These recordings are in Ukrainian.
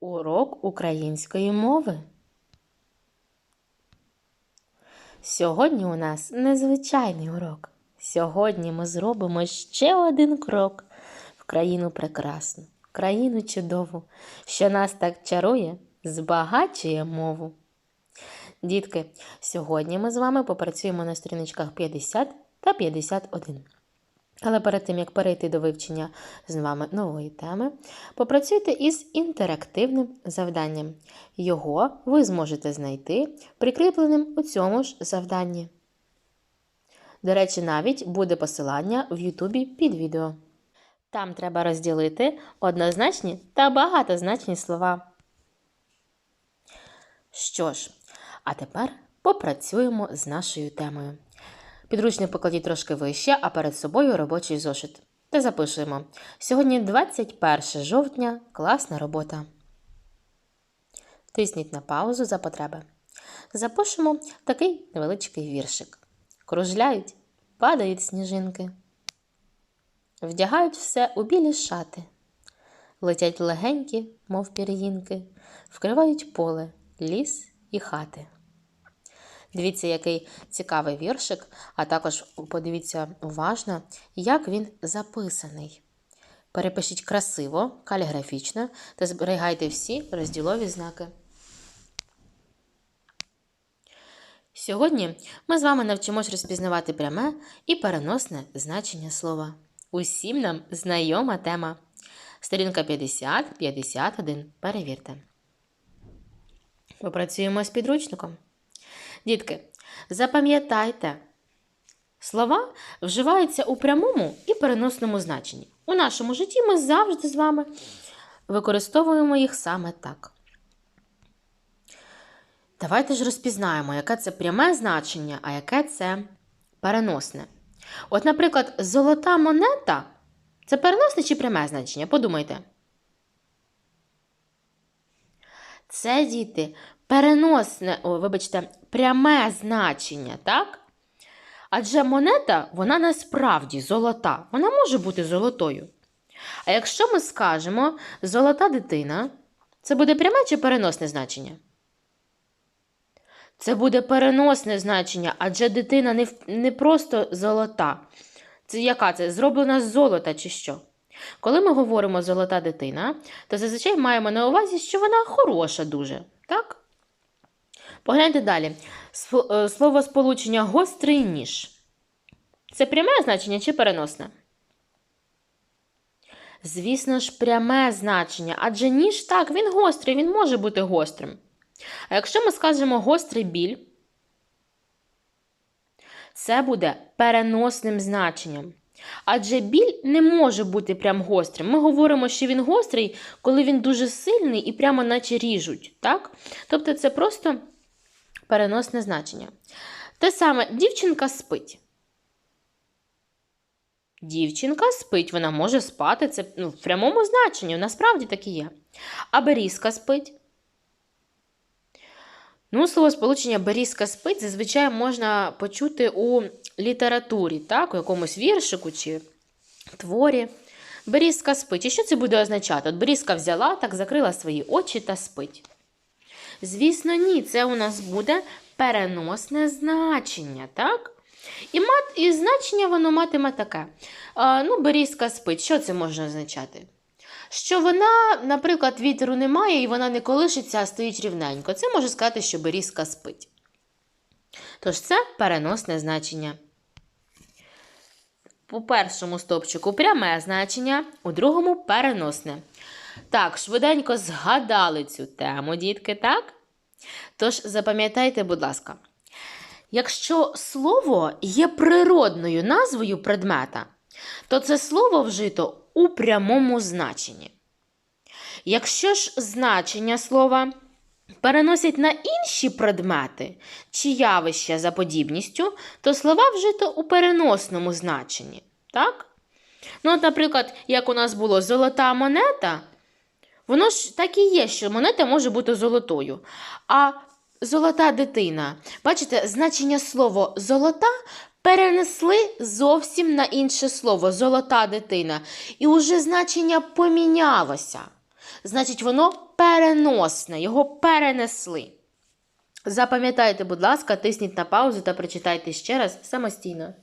Урок української мови. Сьогодні у нас незвичайний урок. Сьогодні ми зробимо ще один крок в країну прекрасну, країну чудову, що нас так чарує, збагачує мову. Дітки, сьогодні ми з вами попрацюємо на сторіночках 50 та 51. Але перед тим, як перейти до вивчення з вами нової теми, попрацюйте із інтерактивним завданням. Його ви зможете знайти прикріпленим у цьому ж завданні. До речі, навіть буде посилання в Ютубі під відео. Там треба розділити однозначні та багатозначні слова. Що ж, а тепер попрацюємо з нашою темою. Підручник покладіть трошки вище, а перед собою робочий зошит. Та запишемо. Сьогодні 21 жовтня, класна робота. Тисніть на паузу за потреби. Запишемо такий невеличкий віршик. Кружляють, падають сніжинки. Вдягають все у білі шати. Летять легенькі, мов пір'їнки, вкривають поле, ліс і хати. Дивіться, який цікавий віршик, а також подивіться уважно, як він записаний. Перепишіть красиво, каліграфічно та зберігайте всі розділові знаки. Сьогодні ми з вами навчимось розпізнавати пряме і переносне значення слова. Усім нам знайома тема. Сторінка 50-51. Перевірте. Попрацюємо з підручником. Дітки, запам'ятайте, слова вживаються у прямому і переносному значенні. У нашому житті ми завжди з вами використовуємо їх саме так. Давайте ж розпізнаємо, яке це пряме значення, а яке це переносне. От, наприклад, золота монета це переносне чи пряме значення? Подумайте. Це діти переносне, о, вибачте, пряме значення, так? Адже монета, вона насправді золота. Вона може бути золотою. А якщо ми скажемо золота дитина, це буде пряме чи переносне значення? Це буде переносне значення, адже дитина не, не просто золота. Це яка це? Зроблена з золота чи що? Коли ми говоримо золота дитина, то зазвичай маємо на увазі, що вона хороша дуже. Так? Погляньте далі. е, Слово сполучення гострий ніж. Це пряме значення чи переносне? Звісно ж, пряме значення, адже ніж так, він гострий, він може бути гострим. А якщо ми скажемо гострий біль, це буде переносним значенням. Адже біль не може бути прям гострим. Ми говоримо, що він гострий, коли він дуже сильний і прямо наче ріжуть. Так? Тобто це просто переносне значення. Те саме дівчинка спить. Дівчинка спить, вона може спати. Це ну, в прямому значенні, насправді так і є. А берізка спить. Ну, слово сполучення берізка спить зазвичай можна почути у літературі, так, у якомусь віршику чи творі. Берізка спить. І що це буде означати? От берізка взяла, так закрила свої очі та спить. Звісно, ні, це у нас буде переносне значення, так? І мат, і значення воно матиме таке. А, ну, берізка спить. Що це може означати? Що вона, наприклад, вітеру немає і вона не колишиться, а стоїть рівненько. Це може сказати, що берізка спить. Тож це переносне значення. У першому стовпчику пряме значення, у другому переносне. Так, швиденько згадали цю тему, дітки, так? Тож запам'ятайте, будь ласка, якщо слово є природною назвою предмета, то це слово вжито у прямому значенні. Якщо ж значення слова переносять на інші предмети чи явища за подібністю, то слова вжито у переносному значенні. Так? Ну, от, наприклад, як у нас було золота монета, воно ж так і є, що монета може бути золотою. А золота дитина, бачите, значення слова золота перенесли зовсім на інше слово золота дитина. І уже значення помінялося. Значить, воно переносне, його перенесли. Запам'ятайте, будь ласка, тисніть на паузу та прочитайте ще раз самостійно.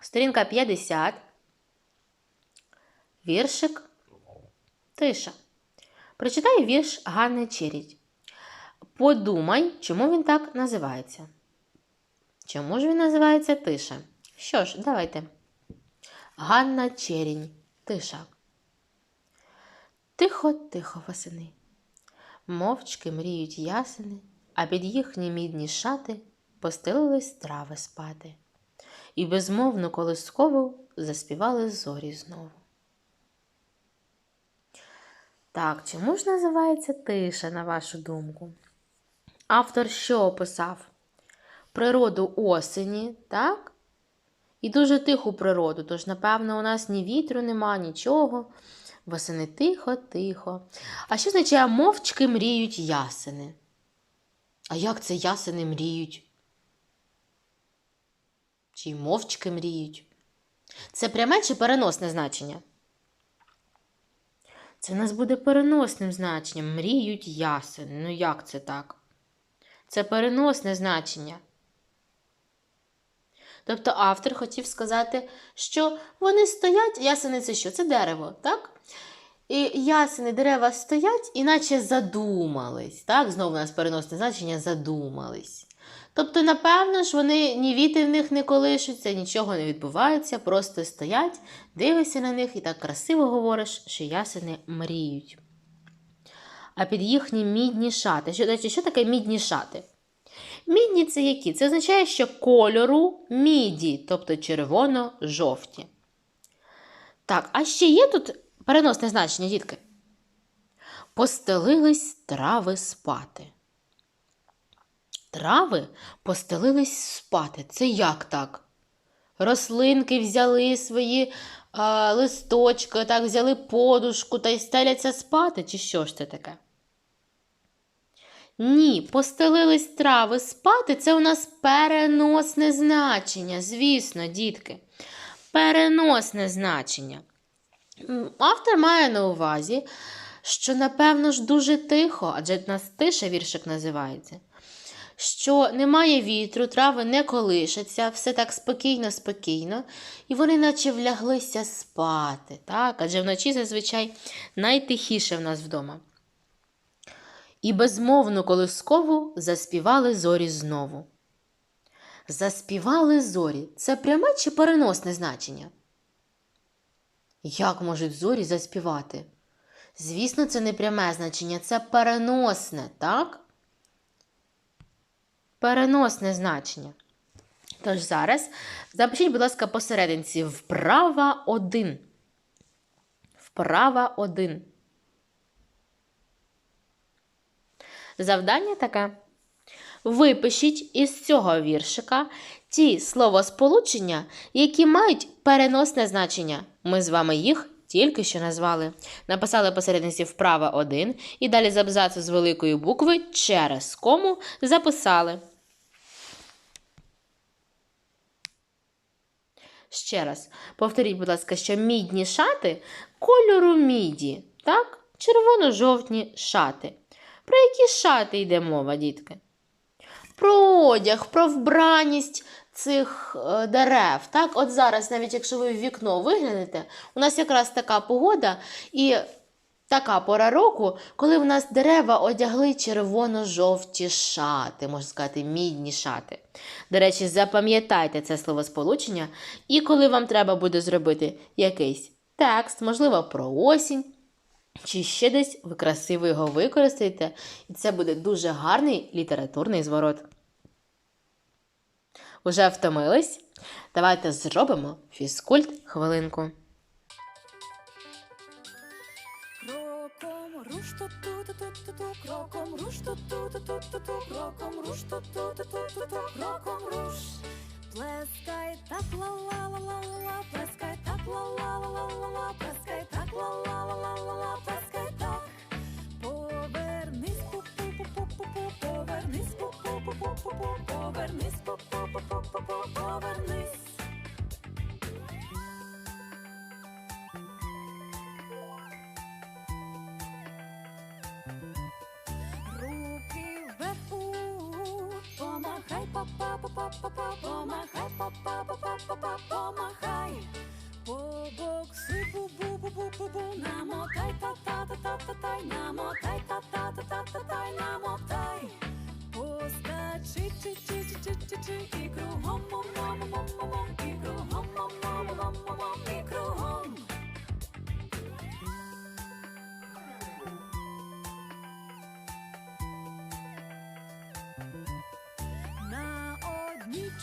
Сторінка 50. Віршик. Тиша. Прочитай вірш Ганни Черідь. Подумай, чому він так називається. Чому ж він називається тиша? Що ж, давайте. Ганна Черінь. Тиша. Тихо, тихо восени. Мовчки мріють ясени, а під їхні мідні шати постелились трави спати. І безмовну колискову заспівали зорі знову. Так, чому ж називається тиша, на вашу думку? Автор що описав? Природу осені, так? І дуже тиху природу, тож, напевно, у нас ні вітру нема, нічого. Восени тихо, тихо. А що означає мовчки мріють ясени? А як це ясени мріють? Чи мовчки мріють? Це пряме чи переносне значення? Це нас буде переносним значенням. Мріють ясени. Ну як це так? Це переносне значення. Тобто автор хотів сказати, що вони стоять, ясени це що? Це дерево, так? І ясени дерева стоять, іначе задумались. Так? Знову у нас переносне значення задумались. Тобто, напевно ж, вони ні віти в них не колишуться, нічого не відбувається, просто стоять, дивишся на них і так красиво говориш, що ясени мріють. А під їхні мідні шати. Що, що таке мідні шати? Мідні це які? Це означає, що кольору міді, тобто червоно-жовті. Так, а ще є тут переносне значення, дітки. Постелились трави спати. Трави постелились спати. Це як так? Рослинки взяли свої а, листочки, так, взяли подушку та й стеляться спати, чи що ж це таке? Ні, постелились трави спати це у нас переносне значення, звісно, дітки. Переносне значення. Автор має на увазі, що, напевно ж, дуже тихо, адже в нас тиша віршик називається. Що немає вітру, трави не колишаться, все так спокійно, спокійно, і вони наче вляглися спати, так? адже вночі зазвичай найтихіше в нас вдома. І безмовну колискову заспівали зорі знову. Заспівали зорі це пряме чи переносне значення? Як можуть зорі заспівати? Звісно, це не пряме значення, це переносне, так? Переносне значення. Тож зараз запишіть, будь ласка, посерединці вправа 1. Вправа 1. Завдання таке. Випишіть із цього віршика ті словосполучення, які мають переносне значення. Ми з вами їх тільки що назвали. Написали посередниці вправа 1 і далі з абзацу з великої букви через кому записали. Ще раз, повторіть, будь ласка, що мідні шати кольору міді, так? Червоно-жовтні шати. Про які шати йде мова, дітки? Про одяг, про вбраність цих е, дерев. Так, от зараз, навіть якщо ви в вікно виглянете, у нас якраз така погода і така пора року, коли в нас дерева одягли червоно-жовті шати, можна сказати, мідні шати. До речі, запам'ятайте це словосполучення, і коли вам треба буде зробити якийсь текст, можливо, про осінь. Чи ще десь ви красиво його використаєте, і це буде дуже гарний літературний зворот. Уже втомились? Давайте зробимо фізкульт хвилинку. Руш ту ту ту ту ту кроком руш ту ту ту ту ту ту кроком руш ту ту ту ту кроком руш. Плескай так ла ла ла ла ла плескай так ла ла ла ла ла плескай так ла ла ла ла ла плескай помахай, па-па-па-па-па-па, помахай. Побокси, бу-бу-бу-бу-бу-бу, намотай,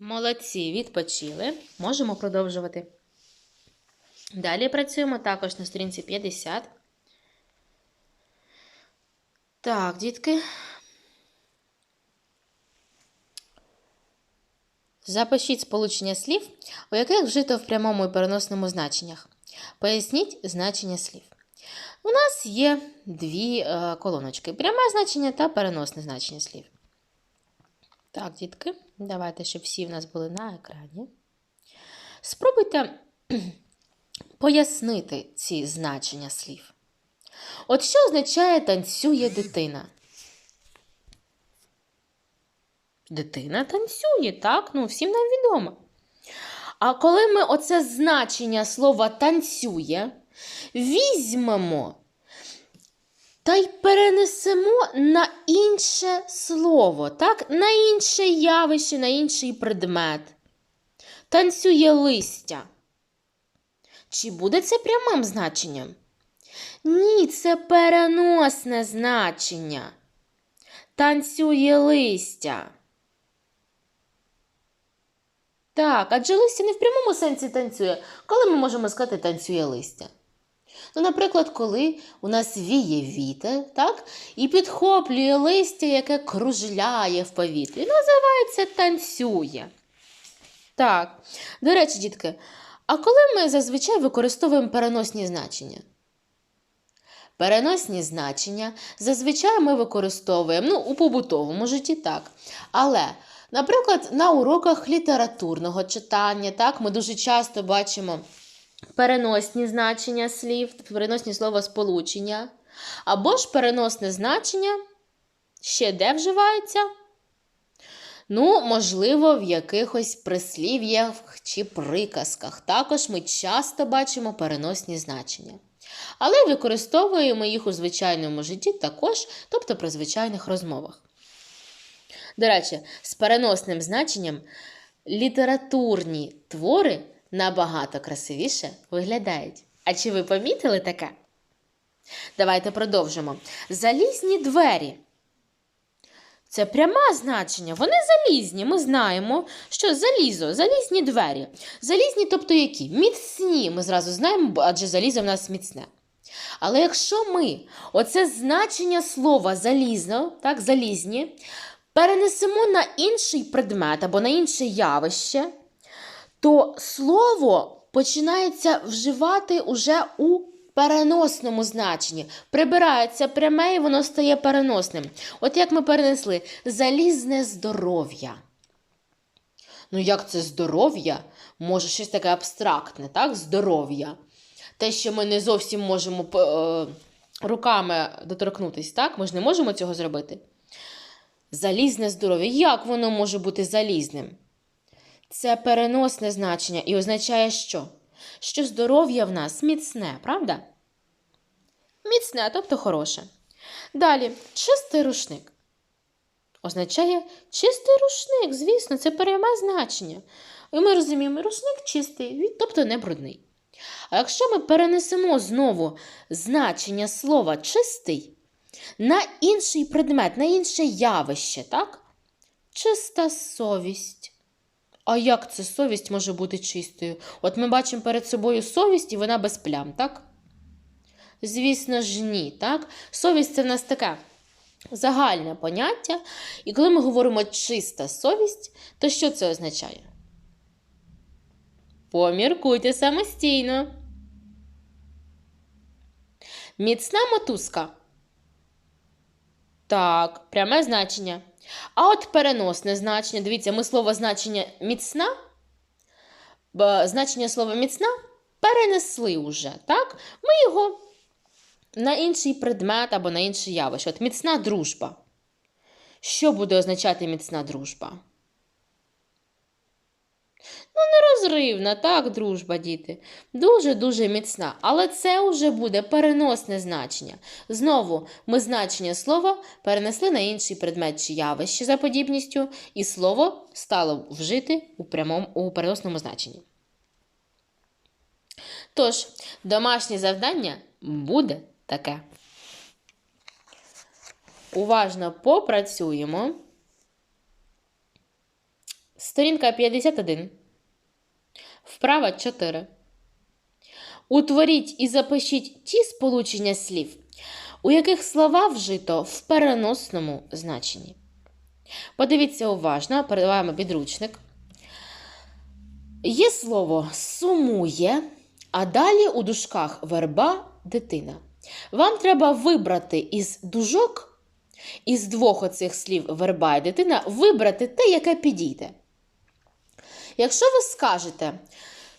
Молодці, відпочили. Можемо продовжувати. Далі працюємо також на сторінці 50. Так, дітки. Запишіть сполучення слів, у яких вжито в прямому і переносному значеннях. Поясніть значення слів. У нас є дві е, колоночки: пряме значення та переносне значення слів. Так, дітки, давайте, щоб всі в нас були на екрані. Спробуйте пояснити ці значення слів. От що означає танцює дитина? Дитина танцює, так? Ну, всім нам відомо. А коли ми оце значення слова танцює візьмемо та й перенесемо на інше слово, так? на інше явище, на інший предмет. Танцює листя. Чи буде це прямим значенням? Ні, це переносне значення. Танцює листя. Так, адже листя не в прямому сенсі танцює. Коли ми можемо сказати танцює листя? Ну, наприклад, коли у нас віє вітер, так, і підхоплює листя, яке кружляє в повітрі. Називається танцює. Так, до речі, дітки, а коли ми зазвичай використовуємо переносні значення? Переносні значення зазвичай ми використовуємо ну, у побутовому житті, так. Але, наприклад, на уроках літературного читання, так, ми дуже часто бачимо переносні значення слів, переносні словосполучення, або ж переносне значення ще де вживається? Ну, можливо, в якихось прислів'ях чи приказках. Також ми часто бачимо переносні значення. Але використовуємо їх у звичайному житті також, тобто при звичайних розмовах. До речі, з переносним значенням літературні твори набагато красивіше виглядають. А чи ви помітили таке? Давайте продовжимо. Залізні двері. Це пряме значення. Вони залізні. Ми знаємо, що залізо, залізні двері. Залізні, тобто які? Міцні. Ми зразу знаємо, адже залізо в нас міцне. Але якщо ми оце значення слова залізно, так, залізні, перенесемо на інший предмет або на інше явище, то слово починається вживати уже у переносному значенні. Прибирається пряме і воно стає переносним. От як ми перенесли залізне здоров'я. Ну, як це здоров'я? Може, щось таке абстрактне, так? Здоров'я. Те, що ми не зовсім можемо е, руками доторкнутися, так? Ми ж не можемо цього зробити. Залізне здоров'я. Як воно може бути залізним? Це переносне значення і означає що? Що здоров'я в нас міцне, правда? Міцне, тобто хороше. Далі, чистий рушник. Означає чистий рушник, звісно, це пряме значення. І ми розуміємо, рушник чистий, тобто не брудний. А якщо ми перенесемо знову значення слова чистий на інший предмет, на інше явище, так? Чиста совість. А як це совість може бути чистою? От ми бачимо перед собою совість, і вона без плям, так? Звісно ж, ні, так? Совість це в нас таке загальне поняття. І коли ми говоримо чиста совість, то що це означає? Поміркуйте самостійно. Міцна мотузка. Так, пряме значення. А от переносне значення. Дивіться, ми слово значення міцна, значення слова міцна перенесли уже, так? Ми його на інший предмет або на інше явище. От міцна дружба. Що буде означати міцна дружба? Ну, нерозривна, так, дружба, діти. Дуже-дуже міцна. Але це вже буде переносне значення. Знову ми значення слова перенесли на інший предмет чи явище за подібністю, і слово стало вжити у, прямому, у переносному значенні. Тож, домашнє завдання буде таке. Уважно попрацюємо. Сторінка 51. Вправа 4. Утворіть і запишіть ті сполучення слів, у яких слова вжито в переносному значенні. Подивіться уважно, перед вами підручник. Є слово сумує, а далі у дужках верба дитина. Вам треба вибрати із дужок, із двох оцих слів верба і дитина, вибрати те, яке підійде. Якщо ви скажете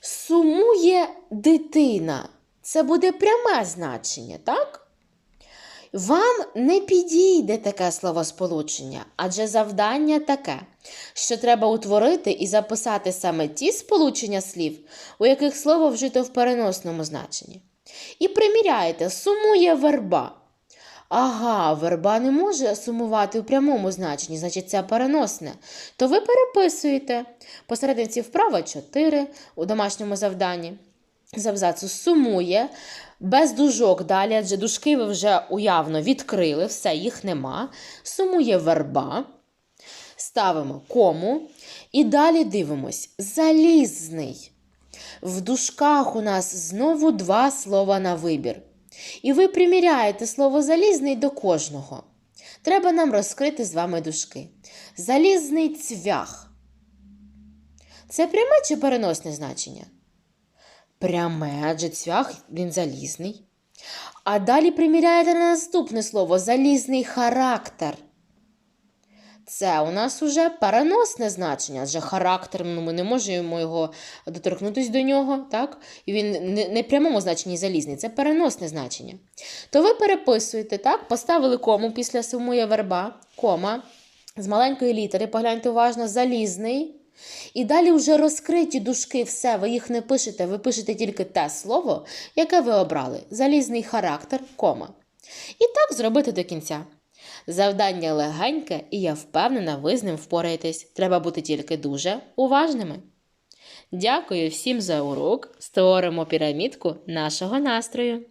сумує дитина, це буде пряме значення, так? Вам не підійде таке словосполучення, адже завдання таке, що треба утворити і записати саме ті сполучення слів, у яких слово вжито в переносному значенні. І приміряєте, сумує верба. Ага, верба не може сумувати у прямому значенні, значить це переносне. То ви переписуєте посерединці вправа 4 у домашньому завданні. З сумує, без дужок далі, адже дужки ви вже уявно відкрили, все, їх нема. Сумує верба. Ставимо кому. І далі дивимось. Залізний. В дужках у нас знову два слова на вибір. І ви приміряєте слово залізний до кожного. Треба нам розкрити з вами дужки. Залізний цвях. Це пряме чи переносне значення? Пряме, адже цвях він залізний. А далі приміряєте на наступне слово залізний характер. Це у нас уже переносне значення, адже характер, ну, ми не можемо його доторкнутися до нього, так? І він не, не в прямому значенні залізний, це переносне значення. То ви переписуєте, так? Поставили кому після сумує верба, кома, з маленької літери, погляньте уважно, залізний. І далі вже розкриті дужки, все, ви їх не пишете, ви пишете тільки те слово, яке ви обрали. Залізний характер, кома. І так зробити до кінця. Завдання легеньке, і я впевнена, ви з ним впораєтесь. Треба бути тільки дуже уважними. Дякую всім за урок. Створимо пірамідку нашого настрою.